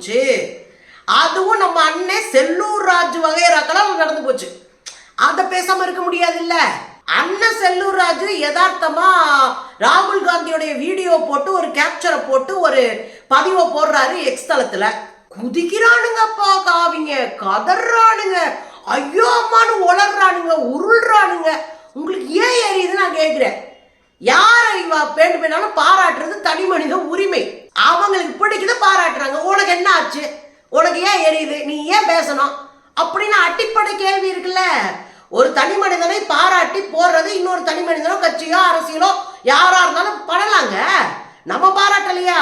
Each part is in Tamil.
போச்சு. அதுவும் நம்ம அண்ணே செல்லூர் ராஜ் வகையராக்கெல்லாம் நடந்து போச்சு. அதை பேசாம இருக்க முடியாது இல்ல அண்ணன் செல்லூர் ராஜு யதார்த்தமா ராகுல் காந்தியோடைய வீடியோ போட்டு ஒரு கேப்சரை போட்டு ஒரு பதிவை போடுறாரு எக்ஸ் தளத்துல. குதிக்கிறானுங்கப்பா காவிங்க கதறானுங்க ஐயோ அம்மானு உளர்றானுங்க உருள்றானுங்க. உங்களுக்கு ஏன் எரியுதுன்னு நான் கேட்கிறேன். யாரை அறிவா பேண்டு பேனாலும் பாராட்டுறது தனி மனித உரிமை. அவங்களுக்கு பிடிக்குது பாராட்டுறாங்க. உனக்கு என்ன ஆச்சு? உனக்கு ஏன் எரியுது? நீ ஏன் பேசணும்? அப்படின்னு அடிப்படை கேள்வி இருக்குல்ல. ஒரு தனி மனிதனை பாராட்டி போடுறது இன்னொரு தனி மனிதனோ கட்சியோ அரசியலோ யாரா இருந்தாலும் பண்ணலாங்க நம்ம பாராட்டலையா?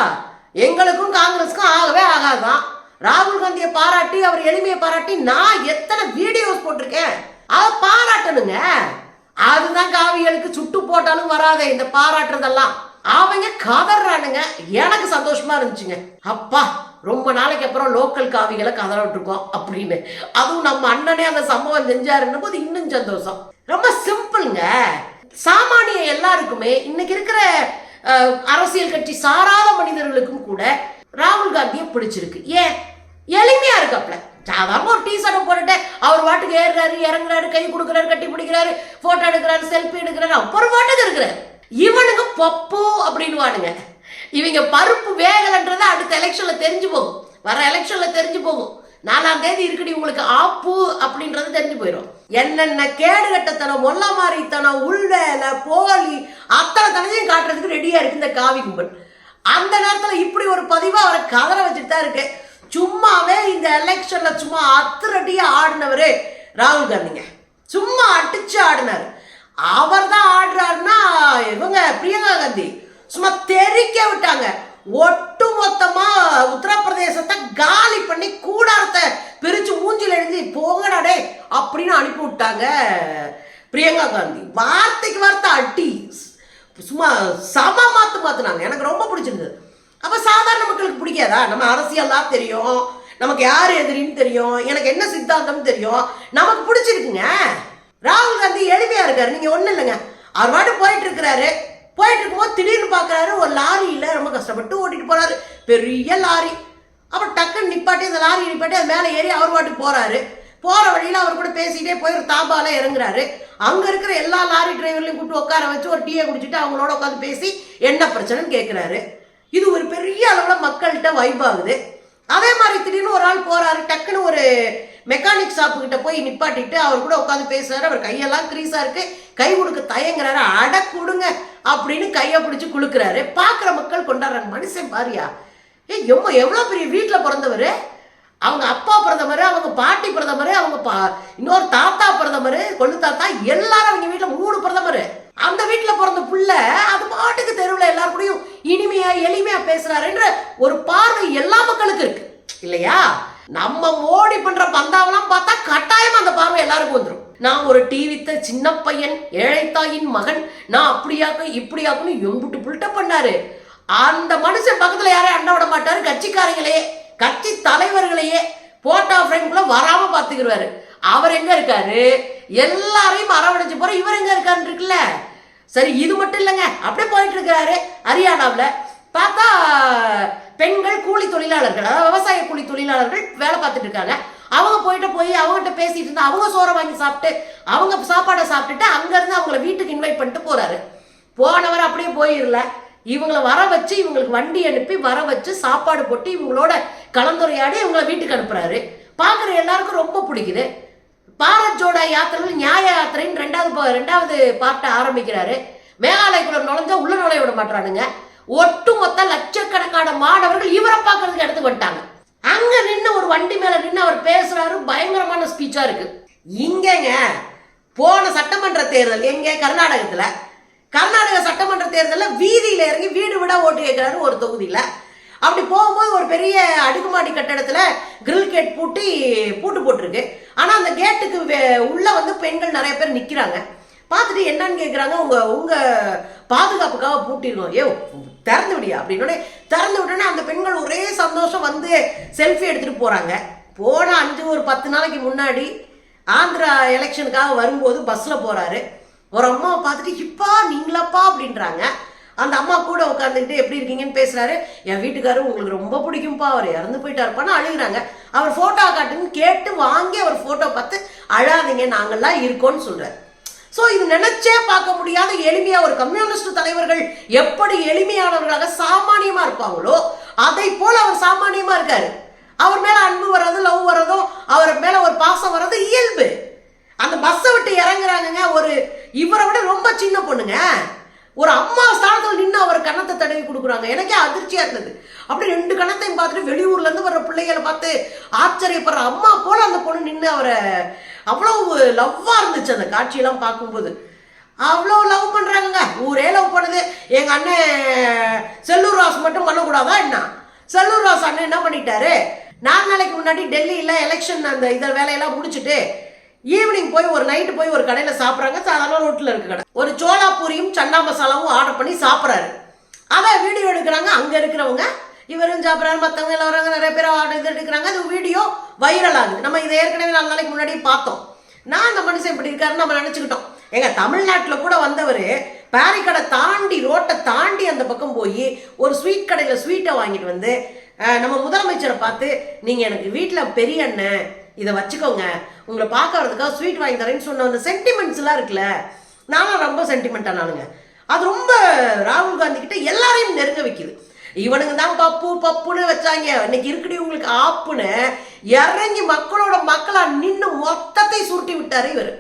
எங்களுக்கும் காங்கிரஸுக்கும் ஆகவே ஆகாதான் ராகுல் காந்தியை பாராட்டி அவர் எளிமையை பாராட்டி நான் எத்தனை வீடியோஸ் போட்டிருக்கேன்? அதை பாராட்டணுங்க. அதுதான் காவிகளுக்கு சுட்டு போட்டாலும் வராதே இந்த பாராட்டுறதெல்லாம். அவங்க கதறானுங்க. எனக்கு சந்தோஷமா இருந்துச்சுங்க. அப்பா ரொம்ப நாளைக்கு அப்புறம் லோக்கல் காவிகளை கதற விட்டுருக்கோம் அப்படின்னு. அதுவும் நம்ம அண்ணனே அந்த சம்பவம் செஞ்சாருன்னும் போது இன்னும் சந்தோஷம். ரொம்ப சிம்பிள்ங்க. சாமானிய எல்லாருக்குமே இன்னைக்கு இருக்கிற அரசியல் கட்சி சாராத மனிதர்களுக்கும் கூட ராகுல் காந்தியை பிடிச்சிருக்கு. ஏன்? எளிமையா இருக்காப்ல. சாதாரண ஒரு டீ ஷர்ட்டை போட்டுட்டு அவர் வாட்டுக்கு ஏறுறாரு இறங்குறாரு கை கொடுக்குறாரு கட்டி பிடிக்கிறாரு போட்டோ எடுக்கிறாரு செல்ஃபி எடுக்கிறாரு. அப்புறம் வாட்டுக்கு இருக்கிறாரு. இவனுங்க பப்பு அப்படின்னு இவங்க பருப்பு வேகலன்றத அடுத்த எலெக்ஷன்ல தெரிஞ்சு போகும். வர எலெக்ஷன்ல தெரிஞ்சு போகும். நாலாம் தேதி இருக்குடி உங்களுக்கு ஆப்பு அப்படின்றது தெரிஞ்சு போயிடும் என்னென்ன கேடுகட்டத்தனம் மொல்ல மாறித்தனம் உள்வேலை போலி அத்தனை தனத்தையும் காட்டுறதுக்கு ரெடியா இருக்கு இந்த காவி கும்பல். அந்த நேரத்துல இப்படி ஒரு பதிவா அவரை கதற வச்சுட்டு தான் இருக்கு சும்மாவே இந்த எலெக்ஷன்ல சும்மா அத்துரட்டியா ஆடினவரு ராகுல் காந்திங்க. சும்மா அடிச்சு ஆடினாரு. அவர் தான் ஆடுறாருன்னா இவங்க பிரியங்கா காந்தி. சும்மா தெறிக்க விட்டாங்க. ஒட்டு மொத்தமா உத்தரப்பிரதேசத்தை காலி பண்ணி கூடாரத்தை பிரிச்சு மூஞ்சில எழுதி போங்கடாடே அப்படின்னு அனுப்பி விட்டாங்க பிரியங்கா காந்தி. வார்த்தைக்கு வார்த்தை அட்டி சும்மா சம மாத்து மாத்துனாங்க. எனக்கு ரொம்ப பிடிச்சிருந்தது. அப்ப சாதாரண மக்களுக்கு பிடிக்காதா? நம்ம அரசியல்லாம் தெரியும். நமக்கு யார் எதிரின்னு தெரியும். எனக்கு என்ன சித்தாந்தம் தெரியும். நமக்கு பிடிச்சிருக்குங்க. ராகுல் காந்தி எளிமையா இருக்காரு. நீங்க ஒண்ணு இல்லைங்க. அவர் பாட்டு போயிட்டு இருக்கிறாரு. போயிட்டு இருக்கும்போது திடீர்னு பாக்குறாரு ஒரு லாரியில ரொம்ப கஷ்டப்பட்டு ஓட்டிட்டு போறாரு. பெரிய லாரி. அப்புறம் டக்குன்னு நிப்பாட்டி அந்த லாரி நிப்பாட்டி அது மேலே ஏறி அவர் பாட்டுக்கு போறாரு. போற வழியில அவர் கூட பேசிக்கிட்டே போய் ஒரு தாபால இறங்குறாரு. அங்க இருக்கிற எல்லா லாரி டிரைவர்லையும் கூப்பிட்டு உட்கார வச்சு ஒரு டீயை குடிச்சிட்டு அவங்களோட உட்காந்து பேசி என்ன பிரச்சனைன்னு கேட்கிறாரு இது ஒரு பெரிய அளவில் மக்கள்கிட்ட வைப் ஆகுது. அதே மாதிரி திடீர்னு ஒரு ஆள் போறாரு டக்குன்னு ஒரு மெக்கானிக் ஷாப்பு கிட்ட போய் நிப்பாட்டிட்டு அவர் கூட உட்காந்து பேசுறாரு. அவர் கையெல்லாம் கிரீஸா இருக்கு. கை கொடுக்க தயங்குறாரு. அட கொடுங்க அப்படின்னு கையை பிடிச்சி குளுக்குறாரு பாக்குற மக்கள் கொண்டாடுறாங்க. மனுஷன் பாரியா ஏ எம்ம எவ்வளோ பெரிய வீட்டில் பிறந்தவர்? அவங்க அப்பா பிரதமர் அவங்க பாட்டி பிரதமர் அவங்க பா இன்னொரு தாத்தா பிரதமர் கொள்ளு தாத்தா எல்லாரும் அவங்க வீட்டில் மூணு பிரதமர் அந்த வீட்டில் பிறந்த புள்ள அது பாட்டுக்கு தெருவில் எல்லாரும் கூடயும் இனிமையா எளிமையா பேசுறாருன்ற ஒரு பார்வை எல்லா மக்களுக்கும் இருக்கு. இல்லையா? நம்ம மோடி பண்ற பந்தாவெல்லாம் பார்த்தா கட்டாயம் அந்த பார்வை எல்லாருக்கும் வந்துடும் நான் ஒரு டிவித்த சின்ன பையன் ஏழைத்தாயின் மகன் நான் அப்படியாக்கும் இப்படியாக்குன்னு எம்புட்டு புல்ட்ட பண்ணாரு. அந்த மனுஷன் பக்கத்துல யாரையும் அண்ணா விட மாட்டாரு கட்சிக்காரங்களையே கட்சி தலைவர்களையே போட்டோ ஃப்ரேம்குள்ள வராம பாத்துக்கிடுவாரு அவர் எங்க இருக்காரு? எல்லாரையும் அரவணைச்சு போற இவர் எங்க இருக்காருன்னு இருக்குல்ல? சரி இது மட்டும் இல்லைங்க. அப்படியே போயிட்டு இருக்கிறாரு ஹரியானாவில். பார்த்தா பெண்கள் கூலி தொழிலாளர்கள் அதாவது விவசாய கூலி தொழிலாளர்கள் வேலை பார்த்துட்டு இருக்காங்க. அவங்க போயிட்டு போய் அவங்ககிட்ட பேசிட்டு இருந்தா அவங்க சோறை வாங்கி சாப்பிட்டு அவங்க சாப்பாடை சாப்பிட்டுட்டு அங்கேருந்து அவங்கள வீட்டுக்கு இன்வைட் பண்ணிட்டு போறாரு. போனவர் அப்படியே போயிடல இவங்களை வர வச்சு இவங்களுக்கு வண்டி அனுப்பி வர வச்சு சாப்பாடு போட்டு இவங்களோட கலந்துரையாடி இவங்கள வீட்டுக்கு அனுப்புறாரு. பார்க்குற எல்லாருக்கும் ரொம்ப பிடிக்குது. பாரத் ஜோடா யாத்திரையில் நியாய யாத்திரைன்னு ரெண்டாவது ரெண்டாவது பார்ட்டை ஆரம்பிக்கிறாரு. மேகாலயக்குள்ள நுழைஞ்சா உள்ள நுழைய விட மாட்டானுங்க ஒட்டுமொத்த லட்சக்கணக்கான மாணவர்கள் இவரை பார்க்கறதுக்கு எடுத்து வந்துட்டாங்க. அங்க நின்று ஒரு வண்டி மேல நின்று அவர் பேசுறாரு பயங்கரமான ஸ்பீச்சா இருக்கு. இங்கங்க போன சட்டமன்ற தேர்தல் எங்க கர்நாடகத்துல கர்நாடக சட்டமன்ற தேர்தலில் வீதியில இறங்கி வீடு விட ஓட்டு கேட்கிறாரு ஒரு தொகுதியில. அப்படி போகும்போது ஒரு பெரிய அடுக்குமாடி கட்டடத்தில் கிரில் கேட் பூட்டி பூட்டு போட்டிருக்கு. ஆனால் அந்த கேட்டுக்கு உள்ளே வந்து பெண்கள் நிறைய பேர் நிற்கிறாங்க பார்த்துட்டு என்னன்னு கேட்குறாங்க உங்கள் உங்கள் பாதுகாப்புக்காக பூட்டிருக்கோம். ஏ திறந்து விடியா அப்படின்னு திறந்து விட்டோன்னே அந்த பெண்கள் ஒரே சந்தோஷம் வந்து செல்ஃபி எடுத்துகிட்டு போகிறாங்க போன அஞ்சு ஒரு பத்து நாளைக்கு முன்னாடி ஆந்திரா எலெக்ஷனுக்காக வரும்போது பஸ்ஸில் போகிறாரு ஒரு அம்மாவை பார்த்துட்டு இப்பா நீங்களாப்பா? அப்படின்றாங்க. அந்த அம்மா கூட உட்காந்துக்கிட்டு எப்படி இருக்கீங்கன்னு பேசுகிறாரு என் வீட்டுக்காரர் உங்களுக்கு ரொம்ப பிடிக்கும்ப்பா அவர் இறந்து போயிட்டாருப்பான்னு அழுகிறாங்க. அவர் ஃபோட்டோ காட்டுன்னு கேட்டு வாங்கி அவர் ஃபோட்டோ பார்த்து அழாதீங்க நாங்கள்லாம் இருக்கோன்னு சொல்கிறார் ஸோ இது நினைச்சே பார்க்க முடியாத எளிமையா ஒரு கம்யூனிஸ்ட் தலைவர்கள் எப்படி எளிமையானவர்களாக சாமானியமா இருப்பாங்களோ அதை போல அவர் சாமானியமா இருக்காரு. அவர் மேல அன்பு வர்றது லவ் வர்றதும் அவர் மேல ஒரு பாசம் வர்றது இயல்பு. அந்த பஸ்ஸை விட்டு இறங்குறாங்கங்க ஒரு இவரை விட ரொம்ப சின்ன பொண்ணுங்க. ஒரு அம்மா ஸ்தானத்தில் நின்று அவர் கணத்தை தடவி கொடுக்குறாங்க. எனக்கே அதிர்ச்சியா இருந்தது. அப்படி ரெண்டு கணத்தையும் பார்த்துட்டு வெளியூர்ல இருந்து வர்ற பிள்ளைகளை பார்த்து ஆச்சரியப்படுற அம்மா போல அந்த பொண்ணு நின்று அவரை அவ்வளோ லவ்வாக இருந்துச்சு அந்த காட்சியெல்லாம் பார்க்கும்போது. அவ்வளோ லவ் பண்ணுறாங்க ஊரே லவ் பண்ணுது. எங்கள் அண்ணன் செல்லூர் ராஸ் மட்டும் பண்ணக்கூடாதா என்ன? செல்லூர் ராஸ் அண்ணன் என்ன பண்ணிட்டாரு? நாலு நாளைக்கு முன்னாடி டெல்லியில் எலெக்ஷன் அந்த இதை வேலையெல்லாம் முடிச்சுட்டு ஈவினிங் போய் ஒரு நைட்டு போய் ஒரு கடையில் சாப்பிட்றாங்க. சாதாரண ரோட்டில் இருக்க கடை. ஒரு சோளாப்பூரியும் சன்னா மசாலாவும் ஆர்டர் பண்ணி சாப்பிட்றாரு. அதை வீடியோ எடுக்கிறாங்க. அங்கே இருக்கிறவங்க இவரும் சாப்பிட்றாரு மற்றவங்க எல்லாம் வராங்க நிறைய பேர் ஆர்டர் இது எடுக்கிறாங்க. அது வீடியோ வைரல் ஆகுது. நம்ம இதை ஏற்கனவே நாலு நாளைக்கு முன்னாடி பார்த்தோம். நான் அந்த மனுஷன் இப்படி இருக்காருன்னு நம்ம நினச்சிக்கிட்டோம். எங்கள் தமிழ்நாட்டில் கூட வந்தவர் பேரிக்கடை தாண்டி ரோட்டை தாண்டி அந்த பக்கம் போய் ஒரு ஸ்வீட் கடையில் ஸ்வீட்டை வாங்கிட்டு வந்து நம்ம முதலமைச்சரை பார்த்து நீங்கள் எனக்கு வீட்டில் பெரிய அண்ணன் இதை வச்சுக்கோங்க. உங்களை பார்க்க வரதுக்காக ஸ்வீட் வாங்கி தரேன்னு சொன்ன அந்த சென்டிமெண்ட்ஸ்லாம் இருக்குல்ல நானும் ரொம்ப சென்டிமெண்ட்டானாலுங்க அது ரொம்ப ராகுல் காந்தி கிட்ட எல்லாரையும் நெருங்க வைக்குது. இவனுங்க தான் பப்பு பப்புன்னு வச்சாங்க. இன்னைக்கு இருக்குடி உங்களுக்கு ஆப்புன்னு. இறங்கி மக்களோட மக்களா நின்று மொத்தத்தை சுருட்டி விட்டாரு இவர்.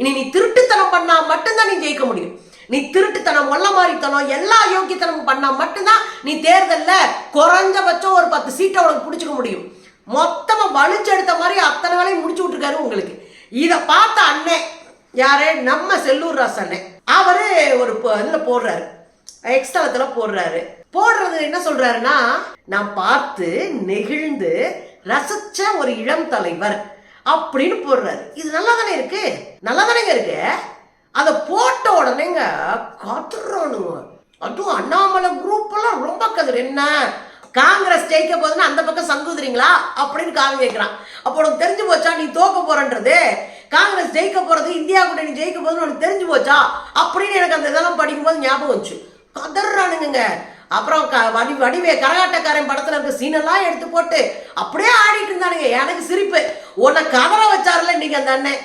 இனி நீ திருட்டுத்தனம் பண்ணா மட்டும்தான் நீ ஜெயிக்க முடியும். நீ திருட்டுத்தனம் ஒல்ல மாதிரித்தனம் எல்லா யோக்கியத்தனமும் பண்ணா மட்டும்தான் நீ தேர்தல்ல குறைஞ்சபட்சம் ஒரு பத்து சீட்டை உனக்கு பிடிச்சிக்க முடியும். மொத்தமா வலிச்செடுத்த மாதிரி அத்தனை வேலையும் முடிச்சு விட்டுருக்காரு உங்களுக்கு. இதை பார்த்த அண்ணன் யாரு நம்ம செல்லூர் ராசு அண்ணன் அவரு ஒரு இதில் இதுல போடுறாரு. எக்ஸ்தலத்துல போடுறாரு. போடுறது என்ன சொல்றாருன்னா நான் பார்த்து நெகிழ்ந்து ரசிச்ச ஒரு இளம் தலைவர் அப்படின்னு போடுறாரு. இது நல்லா தானே இருக்கு? நல்லா தானேங்க இருக்கு? அதை போட்ட உடனேங்க கத்துறானுங்க. அதுவும் அண்ணாமலை குரூப் எல்லாம் ரொம்ப கதிர். என்ன? காங்கிரஸ் ஜெயிக்க போதுன்னா அந்த பக்கம் சங்குதுறீங்களா அப்படின்னு காலம் கேட்கிறான் அப்போ உனக்கு தெரிஞ்சு போச்சா? நீ தோக்க போறன்றது. காங்கிரஸ் ஜெயிக்க போறது இந்தியா கூட நீ ஜெயிக்க போதுன்னு உனக்கு தெரிஞ்சு போச்சா? அப்படின்னு எனக்கு அந்த இதெல்லாம் படிக்கும்போது ஞாபகம் வந்துச்சு. கதறானுங்க. அப்புறம் க வடி வடிவே கரகாட்டக்காரன் படத்துல இருக்க சீனெல்லாம் எடுத்து போட்டு அப்படியே ஆடிட்டு இருந்தானுங்க. எனக்கு சிரிப்பு. உன்னை கதற வச்சாருல இன்னைக்கு அந்த அண்ணன்.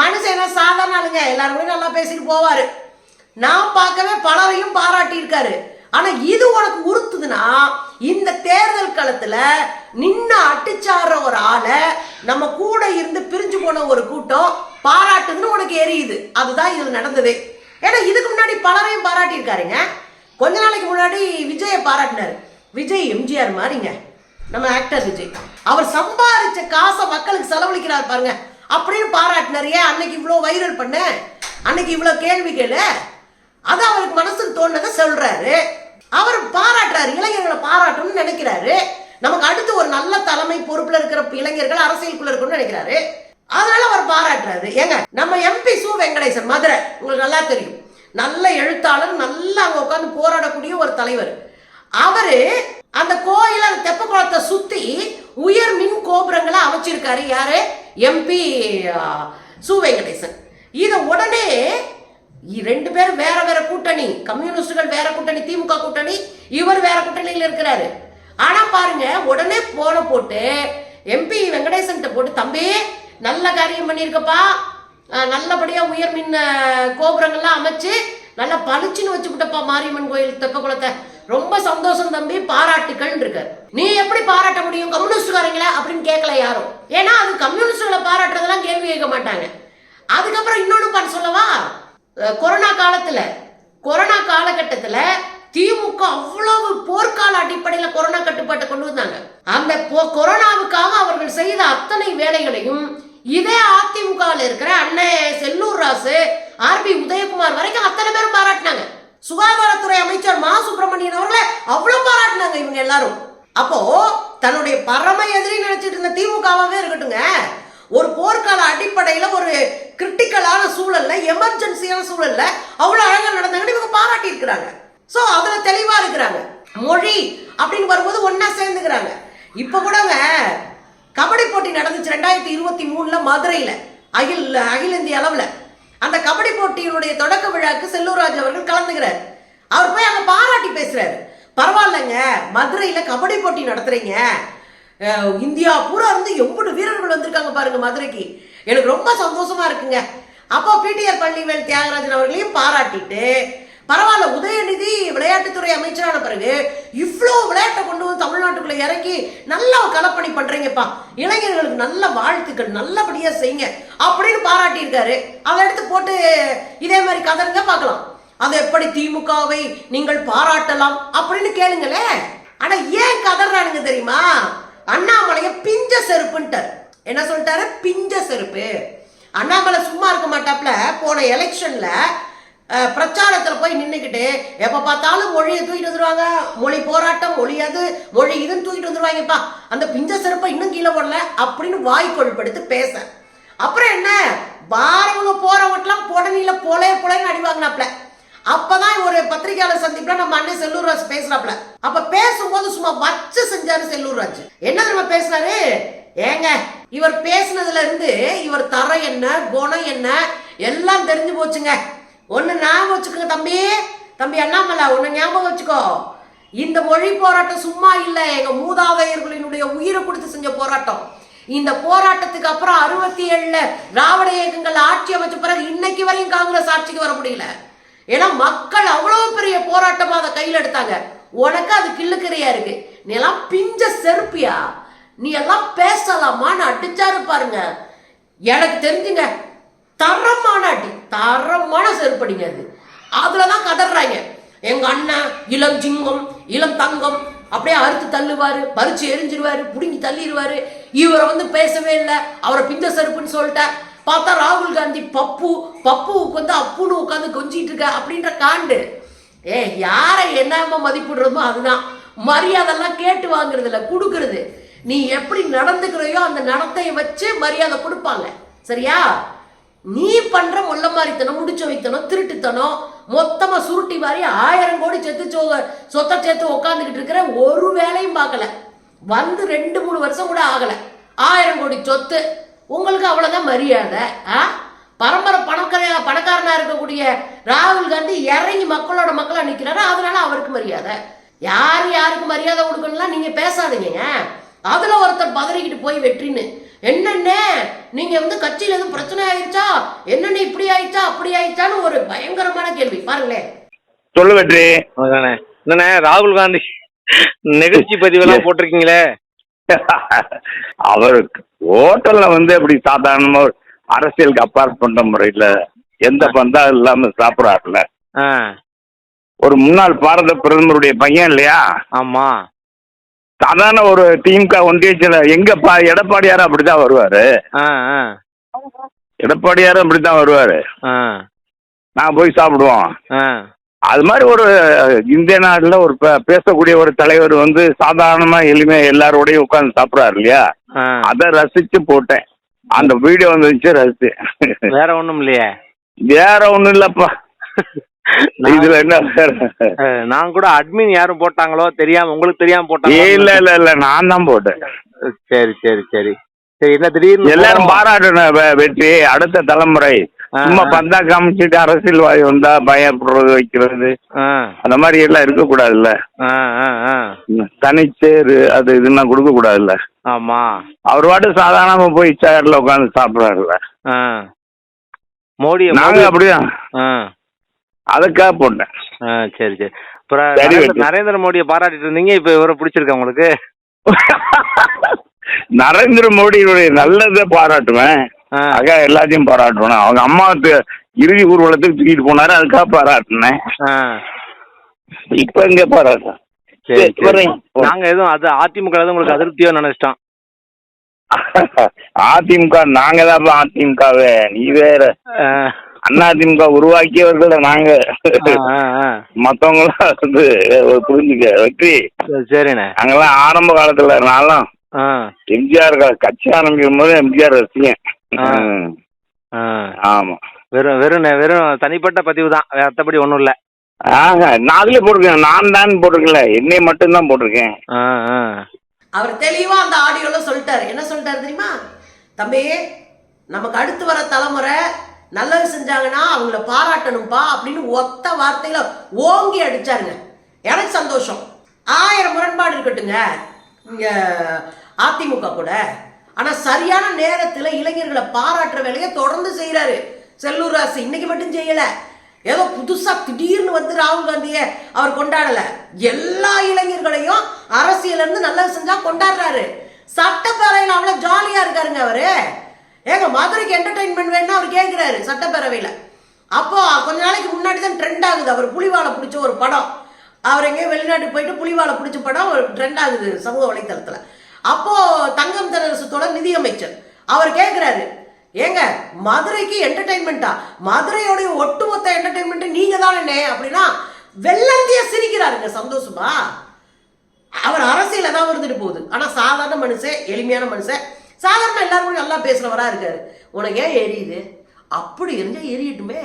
மனுஷன் என்ன சாதாரண ஆளுங்க. எல்லாருமே நல்லா பேசிட்டு போவாரு. நான் பார்க்கவே பலரையும் பாராட்டி இருக்காரு ஆனா இது உனக்கு உறுத்துதுன்னா இந்த தேர்தல் களத்துல நின்று அட்டிச்சாடுற ஒரு ஆளை நம்ம கூட இருந்து பிரிஞ்சு போன ஒரு கூட்டம் பாராட்டுதுன்னு உனக்கு எரியுது. அதுதான் இதுல நடந்தது. ஏன்னா இதுக்கு முன்னாடி பலரையும் பாராட்டி இருக்காருங்க கொஞ்ச நாளைக்கு முன்னாடி விஜயை பாராட்டினார். விஜய் எம்ஜிஆர் மாதிரிங்க. நம்ம ஆக்டர் விஜய். அவர் சம்பாதிச்ச காசை மக்களுக்கு செலவழிக்கிறார் பாருங்க. அப்படின்னு பாராட்டினார். ஏன் அன்னைக்கு இவ்வளோ வைரல் பண்ண? அன்னைக்கு இவ்வளோ கேள்வி கேளு? அது அவருக்கு மனசுக்கு தோணுனதை சொல்றாரு. அவர் பாராட்டுறாரு. இளைஞர்களை பாராட்டணும்னு நினைக்கிறாரு. நமக்கு அடுத்து ஒரு நல்ல தலைமை பொறுப்புல இருக்கிற இளைஞர்கள் அரசியலுக்குள்ள இருக்கணும்னு நினைக்கிறாரு. அதனால அவர் பாராட்டுறாரு. ஏங்க நம்ம எம்பி சு வெங்கடேசன் மதுரை. உங்களுக்கு நல்லா தெரியும். நல்ல எழுத்தாளர் நல்லா அங்கே உட்காந்து போராடக்கூடிய ஒரு தலைவர். அவர் அந்த கோயில் அந்த தெப்ப குளத்தை சுற்றி உயர் மின் கோபுரங்களை அமைச்சிருக்காரு. யாரு? எம்பி சு. வெங்கடேசன். இதை உடனே ரெண்டு பேரும் வேற வேற கூட்டணி கம்யூனிஸ்டுகள் வேற கூட்டணி திமுக கூட்டணி இவர் வேற கூட்டணியில் இருக்கிறாரு. ஆனா பாருங்க உடனே போன போட்டு எம்பி வெங்கடேசன் போட்டு தம்பி நல்ல காரியம் பண்ணியிருக்கப்பா. நல்லபடியாக உயர் மின் கோபுரங்கள்லாம் அமைச்சு நல்லா பளிச்சுன்னு வச்சுக்கிட்டப்பா மாரியம்மன் கோயில் தெப்ப குளத்தை ரொம்ப சந்தோஷம் தம்பி பாராட்டுக்கள் இருக்காரு நீ எப்படி பாராட்ட முடியும் கம்யூனிஸ்டுக்காரங்களா அப்படின்னு கேட்கல யாரும். ஏன்னா அது கம்யூனிஸ்டுகளை பாராட்டுறதெல்லாம் கேள்வி கேட்க மாட்டாங்க. அதுக்கப்புறம் இன்னொன்று பண்ண சொல்லவா? கொரோனா காலத்தில் கொரோனா காலகட்டத்தில் திமுக அவ்வளவு போர்க்கால அடிப்படையில் கொரோனா கட்டுப்பாட்டை கொண்டு வந்தாங்க. அந்த கொரோனாவுக்காக அவர்கள் செய்த அத்தனை வேலைகளையும் இதே அதிமுகவில் இருக்கிற அண்ணன் செல்லூர் ராசு ஆர்பி உதயகுமார் வரைக்கும் அத்தனை பேரும் பாராட்டினாங்க. சுகாதாரத்துறை அமைச்சர் மா. சுப்பிரமணியன் அவர்களை அவ்வளவு பாராட்டினாங்க இவங்க எல்லாரும். அப்போ தன்னுடைய பரம எதிரி நினைச்சிட்டு இருந்த திமுகவாவே இருக்கட்டுங்க. ஒரு போர்க்கால அடிப்படையில ஒரு கிரிட்டிக்கலான சூழல்ல எமர்ஜென்சியான சூழல்ல அவ்வளவு அழகா நடந்தாங்கன்னு இவங்க பாராட்டி இருக்கிறாங்க சோ அதுல தெளிவா இருக்கிறாங்க. மொழி அப்படின்னு வரும்போது ஒன்னா சேர்ந்துக்கிறாங்க. இப்ப கூடங்க கபடி போட்டி நடந்துச்சு ரெண்டாயிரத்தி இருபத்தி மூணுல மதுரையில அகில் அகில இந்திய அளவுல. அந்த கபடி போட்டியினுடைய தொடக்க விழாக்கு செல்லூர்ராஜ் அவர்கள் கலந்துக்கிறார். அவர் போய் அங்க பாராட்டி பேசுறாரு. பரவாயில்லைங்க மதுரையில கபடி போட்டி நடத்துறீங்க. இந்தியா பூரா இருந்து எவ்வளவு வீரர்கள் வந்திருக்காங்க பாருங்க மதுரைக்கு. எனக்கு ரொம்ப சந்தோஷமா இருக்குங்க. அப்போ பிடிஆர் பள்ளிவேல் தியாகராஜன் அவர்களையும் பாராட்டிட்டு பரவாயில்ல உதயநிதி விளையாட்டுத்துறை அமைச்சரான பிறகு இவ்வளோ விளையாட்டை கொண்டு வந்து தமிழ்நாட்டுக்குள்ள இறக்கி நல்லா கலப்பணி பண்றீங்கப்பா. இளைஞர்களுக்கு நல்ல வாழ்த்துக்கள் நல்லபடியா செய்யுங்க அப்படின்னு பாராட்டியிருக்காரு. அதை எடுத்து போட்டு இதே மாதிரி கதருங்க பார்க்கலாம். அது எப்படி திமுகவை நீங்கள் பாராட்டலாம் அப்படின்னு கேளுங்களேன். ஆனா ஏன் கதறானுங்க தெரியுமா? அண்ணாமலைய பிஞ்ச செருப்புன்ட்டார். என்ன சொல்லிட்டாரு? பிஞ்ச செருப்பு. அண்ணாமலை சும்மா இருக்க மாட்டாப்ல. போன எலெக்ஷன்ல பிரச்சாரத்தில் போய் நின்றுக்கிட்டு எப்போ பார்த்தாலும் மொழியை தூக்கிட்டு வந்துருவாங்க. மொழி போராட்டம் மொழி அது மொழி இதுன்னு தூக்கிட்டு வந்துருவாங்கப்பா. அந்த பிஞ்ச சிறப்பை இன்னும் கீழே போடல அப்படின்னு வாய் கொழுப்படுத்து பேச. அப்புறம் என்ன? வாரவங்க போறவங்கலாம் புடனில போலே போலேன்னு அடிவாங்கினாப்ல. அப்பதான் ஒரு பத்திரிகையாளர் சந்திப்புல நம்ம அண்ணன் செல்லூர்ராஜ் பேசுறாப்ல அப்ப பேசும்போது சும்மா வச்சு செஞ்சாரு செல்லூர்ராஜ். என்ன தெரியுமா பேசினாரு? ஏங்க இவர் பேசுனதுல இருந்து இவர் தரம் என்ன குணம் என்ன எல்லாம் தெரிஞ்சு போச்சுங்க. ஒன்று ஞாபகம் வச்சுக்கோங்க தம்பி. தம்பி அண்ணாமலை ஒன்று ஞாபகம் வச்சுக்கோ. இந்த மொழி போராட்டம் சும்மா இல்லை. எங்கள் மூதாதையர்களினுடைய உயிரை கொடுத்து செஞ்ச போராட்டம். இந்த போராட்டத்துக்கு அப்புறம் அறுபத்தி ஏழுல திராவிட இயக்கங்கள் ஆட்சி அமைச்ச பிறகு இன்னைக்கு வரையும் காங்கிரஸ் ஆட்சிக்கு வர முடியல. ஏன்னா மக்கள் அவ்வளோ பெரிய போராட்டமாக அதை கையில் எடுத்தாங்க. உனக்கு அது கிள்ளுக்கறியா இருக்கு. நீ எல்லாம் பிஞ்ச செருப்பியா? நீ எல்லாம் பேசலாமான்னு அடிச்சாரு பாருங்க எனக்கு தெரிஞ்சுங்க தரமான அடி தரமான செருப்படிங்க அது. தான் கதறாங்க எங்க அண்ணன் இளம் சிங்கம் இளம் தங்கம் அப்படியே அறுத்து தள்ளுவாரு பறிச்சு எரிஞ்சிருவாரு புடுங்கி தள்ளிடுவாரு இவரை வந்து பேசவே இல்லை. அவரை பிந்த செருப்புன்னு சொல்லிட்டேன் பார்த்தா ராகுல் காந்தி பப்பு பப்புவுக்கு வந்து அப்புன்னு உட்காந்து கொஞ்சிட்டு இருக்க அப்படின்ற காண்டு. ஏ யாரை என்னமா மதிப்பிடுறோமோ அதுதான். மரியாதைலாம் கேட்டு வாங்குறது இல்லை கொடுக்கறது. நீ எப்படி நடந்துக்கிறையோ அந்த நடத்தையை வச்சு மரியாதை கொடுப்பாங்க. சரியா? நீ பண்ற முள்ள மாதிரித்தனம் முடிச்சு வைத்தனம் திருட்டுத்தனம் மொத்தமா சுருட்டி வாரி ஆயிரம் கோடி செத்து சோ சொத்தை சேர்த்து உட்காந்துக்கிட்டு இருக்கிற ஒரு வேலையும் பார்க்கல. வந்து ரெண்டு மூணு வருஷம் கூட ஆகல. ஆயிரம் கோடி சொத்து. உங்களுக்கு அவ்வளவுதான் மரியாதை ஆ? பரம்பரை பணக்கார பணக்காரனா இருக்கக்கூடிய ராகுல் காந்தி இறங்கி மக்களோட மக்களா நிக்கிறாரு. அதனால அவருக்கு மரியாதை. யார் யாருக்கு மரியாதை கொடுக்கணும்லாம் நீங்க பேசாதீங்க. அதுல ஒருத்தர் பதறிக்கிட்டு போய் வெற்றின்னு. என்னென்ன நீங்க வந்து கட்சியில எதுவும் பிரச்சனை ஆயிடுச்சா என்னென்ன இப்படி ஆயிடுச்சா அப்படி ஆயிடுச்சான்னு ஒரு பயங்கரமான கேள்வி. பாருங்களேன். சொல்லு வெற்றி. என்னண்ணே ராகுல் காந்தி நிகழ்ச்சி பதிவெல்லாம் போட்டிருக்கீங்களே? அவர் ஹோட்டல்ல வந்து அப்படி சாதாரணமா ஒரு அரசியலுக்கு அப்பாற்பட்ட முறையில எந்த பந்தா இல்லாம சாப்பிடாருல ஆ. ஒரு முன்னாள் பாரத பிரதமருடைய பையன் இல்லையா? ஆமா. சாதாரண ஒரு திமுக ஒன்றியத்துல எங்க பா எடப்பாடியாரும் அப்படிதான் வருவாரு. எடப்பாடியாரும் அப்படித்தான் வருவாரு. நான் போய் சாப்பிடுவோம். அது மாதிரி ஒரு இந்திய நாட்டுல ஒரு பேசக்கூடிய ஒரு தலைவர் வந்து சாதாரணமா எளிமையா எல்லாரோடையும் உட்கார்ந்து சாப்பிடுறாரு இல்லையா? அதை ரசிச்சு போட்டேன். அந்த வீடியோ வந்துச்சு ரசிச்சு. வேற ஒண்ணும் இல்லையே? வேற ஒண்ணும் இல்லப்பா. இதுல என்ன நான் கூட அட்மின் யாரும் போட்டாங்களோ தெரியாம உங்களுக்கு தெரியாம போட்டாங்க இல்ல இல்ல இல்ல நான் தான் போட்டேன். சரி சரி சரி. சரி என்ன திடீர்னு எல்லாரும்? பாராட்டணும் வெற்றி. அடுத்த தலைமுறை. சும்மா. பந்தா காமிச்சிட்டு அரசியல்வாதி வந்தா பயப்படுறது வைக்கிறது. அந்த மாதிரி எல்லாம் இருக்க கூடாதுல்ல தனிச்சேரு அது இதுன்னா கொடுக்க கூடாதுல்ல ஆமா. அவர் பாட்டு சாதாரணமா போய் சேர்ல உட்காந்து சாப்பிடுறாருல்ல. மோடி நாங்க அப்படிதான். அதுக்காக போட்டேன். சரி சரி. அப்புறம் நரேந்திர- மோடியை பாராட்டிட்டு இருந்தீங்க இப்ப இவரை பிடிச்சிருக்கா உங்களுக்கு? நரேந்திர மோடியுடைய நல்லதை பாராட்டுவேன். ஆக எல்லாத்தையும் பாராட்டுவேன். அவங்க அம்மாவுக்கு இறுதி ஊர்வலத்துக்கு தூக்கிட்டு போனாரு அதுக்காக பாராட்டினேன். இப்ப எங்க பாராட்டுறேன். நாங்க எதுவும் அது அதிமுக எதுவும் உங்களுக்கு அதிருப்தியோ நினைச்சிட்டோம். அதிமுக நாங்க தான் அதிமுகவே. நீ வேற. அதிமுக உருவாக்கியவர்கள் நாங்க. மத்தவங்களாம் வந்து ஒரு புரிஞ்சுக்க வெற்றி. சரிண்ணே. நாங்கெல்லாம் ஆரம்ப காலத்துல நான்லாம் ஆ. எம்ஜிஆர் க- கட்சி ஆரம்பிக்கும் போது எம்ஜிஆர் ரசிகன். ஆ. ம். ஆ. ஆமா. வெறும் வெறும் வெறும் தனிப்பட்ட பதிவு தான். மற்றபடி ஒன்றும் இல்லை. ஆஹா நான் அதுல போட்டிருக்கேன். நான் தான் போட்டிருக்கல என்னை மட்டும்தான் போட்டிருக்கேன். அவர் தெளிவா அந்த ஆடியோல சொல்லிட்டாரு. என்ன சொல்லிட்டாரு தெரியுமா? தம்பி நமக்கு அடுத்து வர தலைமுறை நல்லது செஞ்சாங்கன்னா அவங்கள பாராட்டணும்ப்பா அப்படின்னு ஒத்த வார்த்தையில ஓங்கி அடிச்சாருங்க. எனக்கு சந்தோஷம். ஆயிரம் முரண்பாடு இருக்கட்டுங்க. இங்க அதிமுக கூட. ஆனா சரியான நேரத்துல இளைஞர்களை பாராட்டுற வேலையை தொடர்ந்து செய்யறாரு செல்லூர் ராசு இன்னைக்கு மட்டும் செய்யல. ஏதோ புதுசா திடீர்னு வந்து ராகுல் காந்தியை அவர் கொண்டாடல. எல்லா இளைஞர்களையும் அரசியல்ல இருந்து நல்லது செஞ்சா கொண்டாடுறாரு. சட்டப்பேரவையில் அவ்வளவு ஜாலியா இருக்காருங்க அவரு. ஏங்க மதுரைக்கு என்டர்டைன்மெண்ட் வேணும்னா அவர் கேட்குறாரு சட்டப்பேரவையில். அப்போ கொஞ்ச நாளைக்கு முன்னாடி தான் ட்ரெண்ட் ஆகுது. அவர் புலிவாலை பிடிச்ச ஒரு படம். அவர் எங்கேயோ வெளிநாட்டுக்கு போயிட்டு புலிவாலை பிடிச்ச படம் ஒரு ட்ரெண்ட் ஆகுது சமூக வலைத்தளத்தில். அப்போது தங்கம் தென்னரசத்தோட நிதியமைச்சர் அவர் கேட்குறாரு ஏங்க மதுரைக்கு என்டர்டைன்மெண்ட்டா மதுரையோடைய ஒட்டுமொத்த என்டர்டைன்மெண்ட்டு நீங்கள் தானே அப்படின்னா வெள்ளந்திய சிரிக்கிறாருங்க சந்தோஷமா. அவர் அரசியல் தான் இருந்துட்டு போகுது. ஆனால் சாதாரண மனுஷன் எளிமையான மனுஷன் சாதாரண எல்லாரும் நல்லா பேசுறவரா இருக்காரு. உனக்கு ஏன் எரியுது? அப்படி இருந்தால் எரியட்டுமே.